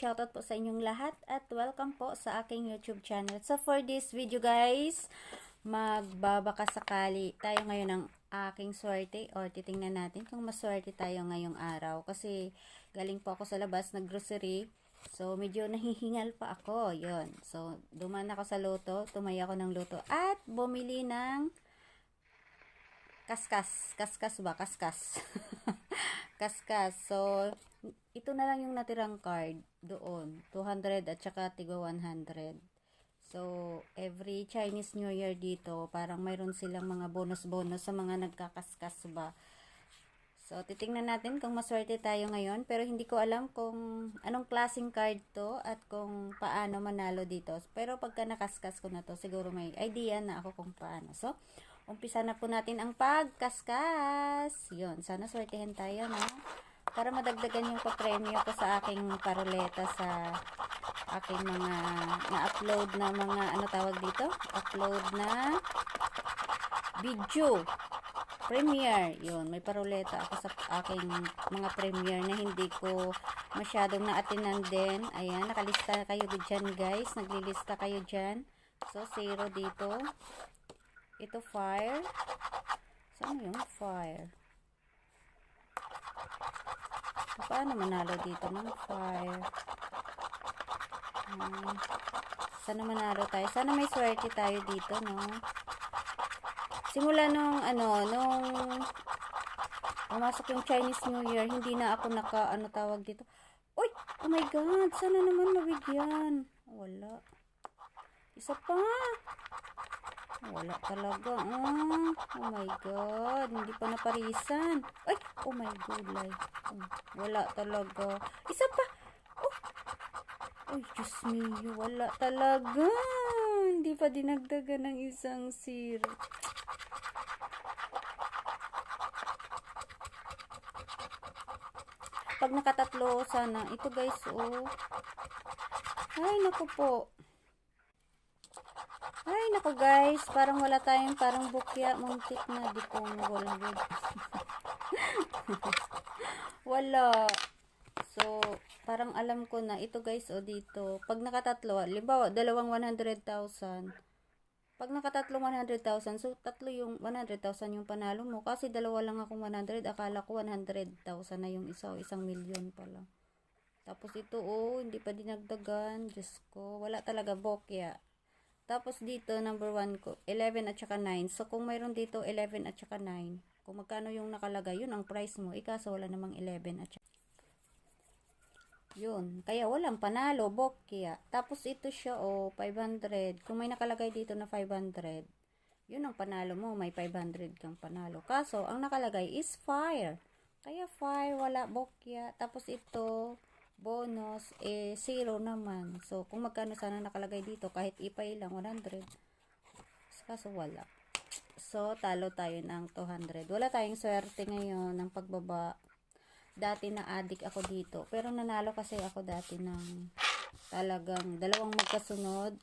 shoutout po sa inyong lahat at welcome po sa aking YouTube channel. So for this video guys, magbabaka sakali tayo ngayon ng aking swerte or titingnan natin kung maswerte tayo ngayong araw. Kasi galing po ako sa labas, nag-grocery. So medyo nahihingal pa ako. Yon. So duman ako sa loto, tumay ako ng loto at bumili ng kaskas. Kaskas ba? Kaskas. kaskas. So, ito na lang yung natirang card doon. 200 at saka tigo 100. So, every Chinese New Year dito, parang mayroon silang mga bonus-bonus sa mga nagkakaskas ba. So, titingnan natin kung maswerte tayo ngayon. Pero hindi ko alam kung anong klaseng card to at kung paano manalo dito. Pero pagka nakaskas ko na to, siguro may idea na ako kung paano. So, umpisa na po natin ang pagkaskas. Yun, sana swertehin tayo, no? Para madagdagan yung papremyo ko sa aking paroleta sa aking mga na-upload na mga, ano tawag dito? Upload na video. Premiere. Yun, may paroleta ako sa aking mga premiere na hindi ko masyadong na-atinan din. Ayan, nakalista kayo dyan guys. Naglilista kayo dyan. So, zero dito. Ito fire. Saan yung fire? Paano manalo dito ng fire? Hmm. Sana manalo tayo. Sana may swerte tayo dito, no? Simula nung, ano, nung pumasok yung Chinese New Year, hindi na ako naka, ano tawag dito. Uy! Oh my God! Sana naman mabigyan. Wala. Isa pa. Wala talaga. Ah, oh my God. Hindi pa naparisan. Ay! Oh my God. Like, oh, wala talaga. Isa pa. Oh! Ay, Diyos mio. Wala talaga. Hindi pa dinagdagan ng isang zero. Pag nakatatlo, sana. Ito guys, oh. Ay, naku po. Ay, naku guys, parang wala tayong parang bukya, muntik na, di ko wala wala. So, parang alam ko na, ito guys, o dito, pag nakatatlo, limbawa, dalawang 100,000, pag nakatatlo 100,000, so tatlo yung 100,000 yung panalo mo, kasi dalawa lang akong 100, akala ko 100,000 na yung isa, o isang milyon pala. Tapos ito, oh, hindi pa dinagdagan, Diyos ko, wala talaga bokya. Tapos dito, number 1 ko, 11 at saka 9. So, kung mayroon dito 11 at saka 9, kung magkano yung nakalagay, yun ang price mo. Ikaso, wala namang 11 at saka. Yun. Kaya walang panalo, bokya. Tapos ito siya, oh, 500. Kung may nakalagay dito na 500, yun ang panalo mo. May 500 kang panalo. Kaso, ang nakalagay is fire. Kaya fire, wala bokya. Tapos ito, bonus, eh, zero naman. So, kung magkano sana nakalagay dito, kahit ipay lang, 100. Kaso wala. So, talo tayo ng 200. Wala tayong swerte ngayon ng pagbaba. Dati na addict ako dito. Pero nanalo kasi ako dati ng talagang dalawang magkasunod.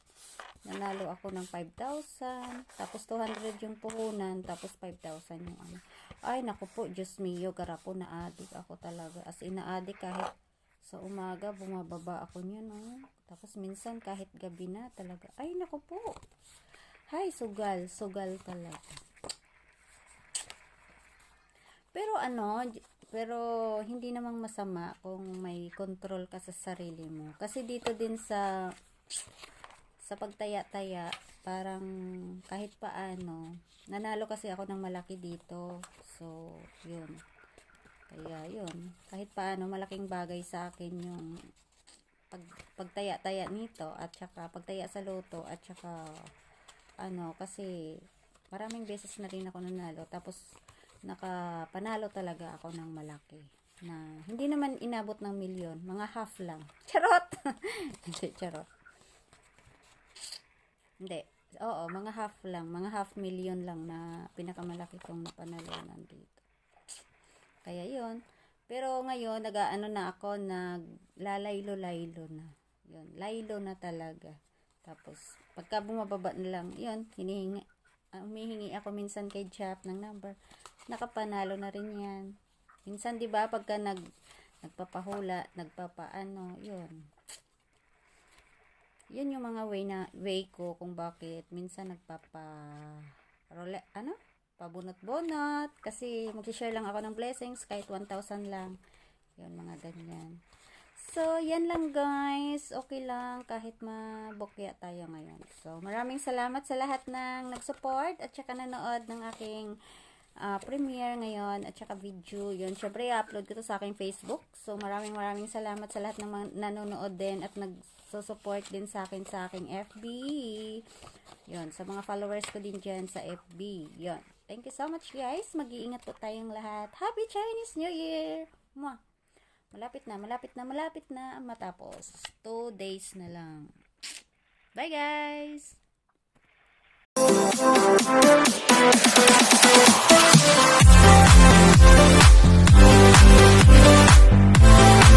Nanalo ako ng 5,000. Tapos 200 yung puhunan. Tapos 5,000 yung ano. Ay, naku po, Diyos mio, garapo na addict ako talaga. As in, na addict kahit sa umaga, bumababa ako niya, no? Tapos minsan, kahit gabi na, talaga. Ay, naku po. Hay, sugal. Sugal talaga. Pero ano, pero hindi namang masama kung may control ka sa sarili mo. Kasi dito din sa sa pagtaya-taya, parang kahit paano, nanalo kasi ako ng malaki dito. So, yun. Kaya yun, kahit paano malaking bagay sa akin yung pag, pagtaya-taya nito at saka pagtaya sa loto at saka ano kasi maraming beses na rin ako nanalo tapos nakapanalo talaga ako ng malaki na hindi naman inabot ng milyon, mga half lang. Charot! hindi, charot. Hindi. Oo, mga half lang, mga half million lang na pinakamalaki kong napanalunan dito. Kaya yon Pero ngayon, nag-ano na ako, naglalaylo-laylo na. Yun, laylo na talaga. Tapos, pagka bumababa na lang, yun, hinihingi, uh, humihingi ako minsan kay Chap ng number. Nakapanalo na rin yan. Minsan, di ba, pagka nag, nagpapahula, nagpapaano, yun. Yun yung mga way na way ko kung bakit minsan nagpapa role, ano? Pabunot-bunot kasi mag-share lang ako ng blessings kahit 1,000 lang. Yun mga ganyan. So, yan lang guys. Okay lang kahit mabukya tayo ngayon. So, maraming salamat sa lahat ng nag-support at saka nanood ng aking ah, premiere ngayon at saka video. Yun, syempre i-upload ko to sa aking Facebook. So, maraming maraming salamat sa lahat ng nanonood din at nag-support din sa akin sa aking FB. Yun, sa mga followers ko din dyan sa FB. Yun. Thank you so much guys. Mag-iingat po tayong lahat. Happy Chinese New Year! Mwah! Malapit na, malapit na, malapit na matapos. Two days na lang. Bye guys!